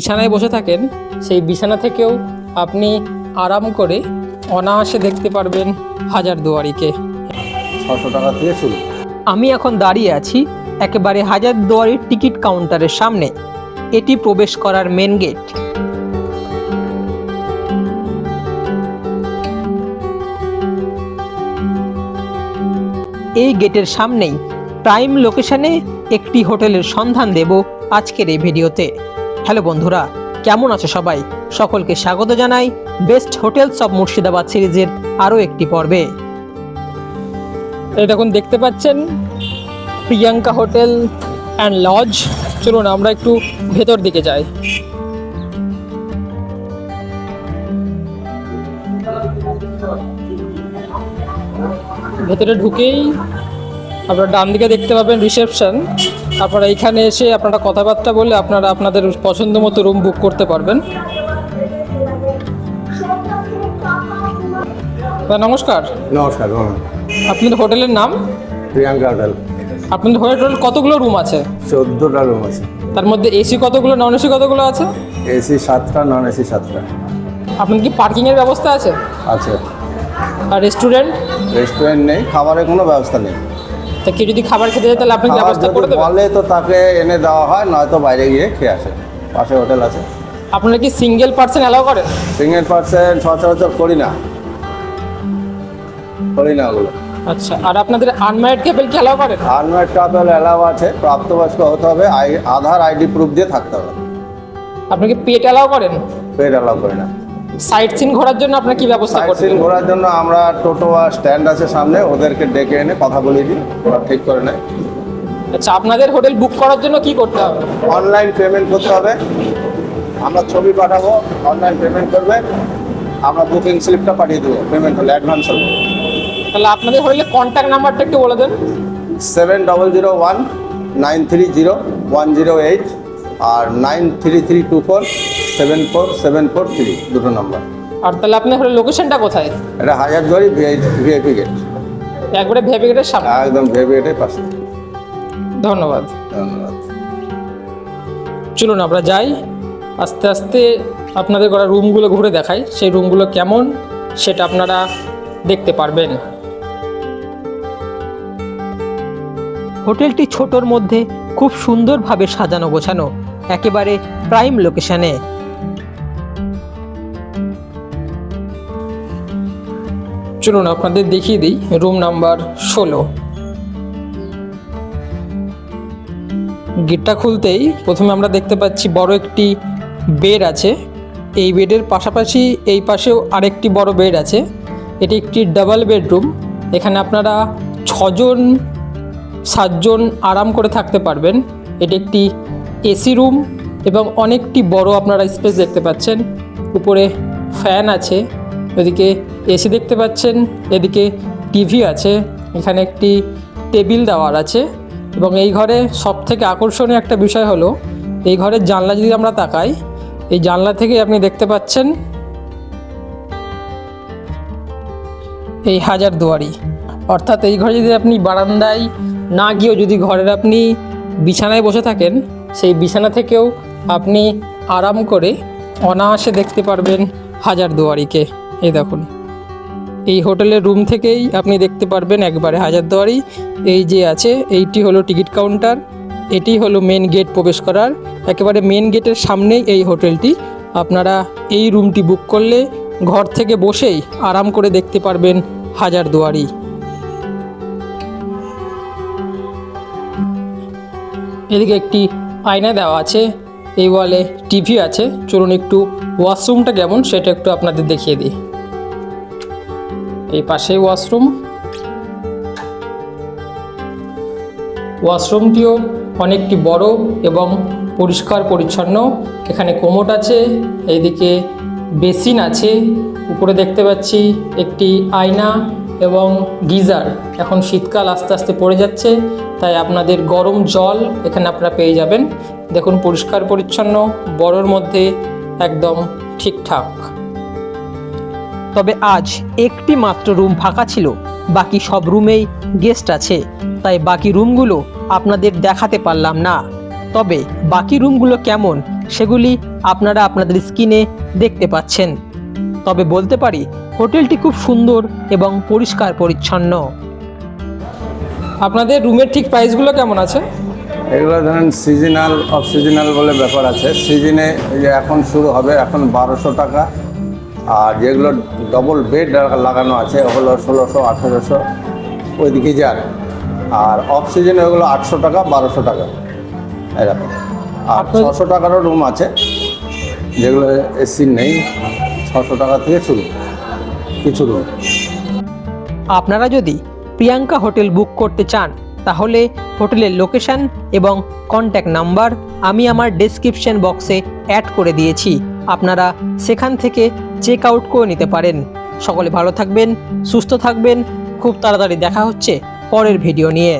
বিছানায় বসে থাকেন সেই বিছানা থেকেও আপনি আরাম করে অনায়াসে দেখতে পারবেন হাজার দুয়ারিকে। ছশো টাকা শুরু আমি এখন দাঁড়িয়ে আছি একেবারে হাজার দুয়ারির টিকিট কাউন্টারের সামনে। এটি প্রবেশ করার মেন গেট। এই গেটের সামনেই প্রাইম লোকেশনে একটি হোটেলের সন্ধান দেব আজকের এই ভিডিওতে। হ্যালো বন্ধুরা, কেমন আছো সবাই? সকলকে স্বাগত জানাই বেস্ট হোটেলস অব মুর্শিদাবাদ সিরিজের আরও একটি পর্বে। দেখুন, দেখতে পাচ্ছেন? প্রিয়াঙ্কা হোটেল অ্যান্ড লজ চলুন, আমরা একটু ভেতর দিকে যাই। ভেতরে ঢুকেই আপনারা ডান দিকে দেখতে পাবেন রিসেপশন। আপনারা এইখানে এসে আপনারা কথাবার্তা বলে আপনারা আপনাদের পছন্দ মতো রুম বুক করতে পারবেন। নমস্কার। নমস্কার আপনাদের হোটেলের নাম? প্রিয়াঙ্কা হোটেল। আপনাদের হোটেল কতগুলো রুম আছে? চোদ্দোটা রুম আছে। তার মধ্যে এসি কতগুলো নন এসি কতগুলো আছে? এসি সাতটা নন এসি সাতটা। আপনার কি পার্কিংয়ের ব্যবস্থা আছে? আছে। আর রেস্টুরেন্ট রেস্টুরেন্ট নেই খাবারের কোনো ব্যবস্থা নেই। তা কেউ যদি খাবার খেতে যায় তাহলে আপনি ব্যবস্থা করে দেবেন? বলে তো তাকে এনে দেওয়া হয় নয়তো বাইরে গিয়ে খেয়ে আসে। পাশে হোটেল আছে। আপনারা কি সিঙ্গেল পার্সন অ্যালাউ করেন? সিঙ্গেল পার্সেন্ট সচরাচর করি না। করি না ওগুলো। আচ্ছা আর আপনাদের আনম্যারিড কাপল কি অ্যালাউ করেন? আনম্যাড কাপেল অ্যালাউ আছে প্রাপ্তবয়স্ক হতে হবে আধার আইডি প্রুফ দিয়ে থাকতে হবে। আপনি কি পেট অ্যালাউ করেন? পেড অ্যালাউ করি না। সাইট সিন ঘোরার জন্য আপনার কি ব্যবস্থা সাইট করছেন সিন ঘোরার জন্য আমরা টোটো আর স্ট্যান্ড আছে সামনে ওদেরকে ডেকে এনে কথা বলিয়ে দিই ওরা ঠিক করে নেয়। আচ্ছা আপনাদের হোটেল বুক করার জন্য কি করতে হবে? অনলাইন পেমেন্ট করতে হবে। আমরা ছবি পাঠাবো অনলাইন পেমেন্ট করবে। আমরা বুকিং স্লিপটা পাঠিয়ে দেবো পেমেন্ট হলে অ্যাডভান্স হবে। তাহলে আপনাদের হোটেলের কন্ট্যাক্ট নাম্বারটা একটু বলে দেন। Seven double zero one nine three zero one zero eight আর nine three three two four seven four seven four three দুটো নম্বর আর তাহলে আপনার হোটেলের লোকেশনটা কোথায়? এটা হাজারদুয়ারি ভিআইপি গেট একবারে ভেবে গেটের সামনে। একদম ভিআইপি গেটের পাশে। ধন্যবাদ। ধন্যবাদ। চলুন আমরা যাই। আস্তে আস্তে আপনাদের করা রুমগুলো ঘুরে দেখাই। সেই রুমগুলো কেমন সেটা আপনারা দেখতে পারবেন। হোটেলটি ছোটর মধ্যে খুব সুন্দরভাবে সাজানো গোছানো একেবারে প্রাইম লোকেশনে চলুন আপনাদের দেখিয়ে দিই রুম নাম্বার ষোলো। গেটটা খুলতেই প্রথমে আমরা দেখতে পাচ্ছি বড় একটি বেড আছে। এই বেডের পাশাপাশি এই পাশেও আরেকটি বড় বেড আছে। এটি একটি ডাবল বেডরুম। এখানে আপনারা ছজন, সাতজন আরাম করে থাকতে পারবেন। এটি একটি এসি রুম এবং অনেকটি বড় আপনারা স্পেস দেখতে পাচ্ছেন। উপরে ফ্যান আছে। এদিকে এসি দেখতে পাচ্ছেন, এদিকে টিভি আছে, এখানে একটি টেবিল দেওয়ার আছে এবং এই ঘরে সব থেকে আকর্ষণীয় একটা বিষয় হলো, এই ঘরের জানলা যদি আমরা তাকাই, এই জানলা থেকে আপনি দেখতে পাচ্ছেন এই হাজার দুয়ারি। অর্থাৎ এই ঘরে যদি আপনি বারান্দায় না গিয়েও যদি ঘরের আপনি বিছানায় বসে থাকেন, সেই বিছানা থেকেও আপনি আরাম করে অনায়াসে দেখতে পারবেন হাজার দুয়ারিকে। এই দেখুন। এই হোটেলের রুম থেকেই আপনি দেখতে পারবেন একবারে হাজারদুয়ারি এই যে আছে, এইটি হলো টিকিট কাউন্টার, এটি হলো মেন গেট প্রবেশ করার। একেবারে মেন গেটের সামনেই এই হোটেলটি। আপনারা এই রুমটি বুক করলে ঘর থেকে বসেই আরাম করে দেখতে পারবেন হাজারদুয়ারি এদিকে একটি আয়না দেওয়া আছে, এই ওয়ালে টিভি আছে। চলুন একটু ওয়াশরুমটা কেমন, সেটা একটু আপনাদের দেখিয়ে দিই। এই পাশেই ওয়াশরুম। ওয়াশরুমটিও অনেকটি বড় এবং পরিষ্কার পরিচ্ছন্ন। এখানে কোমোট আছে, এইদিকে বেসিন আছে, উপরে দেখতে পাচ্ছি একটি আয়না এবং গিজার। এখন শীতকাল আস্তে আস্তে পড়ে যাচ্ছে, তাই আপনাদের গরম জল এখানে আপনারা পেয়ে যাবেন। দেখুন পরিষ্কার পরিচ্ছন্ন, বড়র মধ্যে একদম ঠিকঠাক। তবে আজ একটি মাত্র রুম ফাঁকা ছিল। বাকি সব রুমেই গেস্ট আছে। তাই বাকি রুমগুলো আপনাদের দেখাতে পারলাম না। তবে বাকি রুমগুলো কেমন সেগুলি আপনারা আপনাদের স্ক্রিনে দেখতে পাচ্ছেন। তবে বলতে পারি, হোটেলটি খুব সুন্দর এবং পরিষ্কার পরিচ্ছন্ন। আপনাদের রুমের ঠিক প্রাইসগুলো কেমন আছে? এগুলো ধরেন সিজনাল অফ সিজনাল বলে ব্যাপার আছে। সিজনে এখন শুরু হবে, এখন বারোশো টাকা। আর যেগুলো ডবল বেড লাগানো আছে ওগুলো ষোলোশো আঠেরোশো ওইদিকে যান। আর অফ সিজনে ওগুলো আটশো টাকা বারোশো টাকা। এরকম। আর ছশো টাকারও রুম আছে যেগুলো এসি নেই ছশো টাকা থেকে শুরু কিছু রুম আপনারা যদি প্রিয়াঙ্কা হোটেল বুক করতে চান তাহলে হোটেলের লোকেশন এবং কন্ট্যাক্ট নাম্বার আমি আমার ডেসক্রিপশন বক্সে অ্যাড করে দিয়েছি। আপনারা সেখান থেকে চেক আউট করে নিতে পারেন। সকলে ভালো থাকবেন, সুস্থ থাকবেন। খুব তাড়াতাড়ি দেখা হচ্ছে পরের ভিডিও নিয়ে।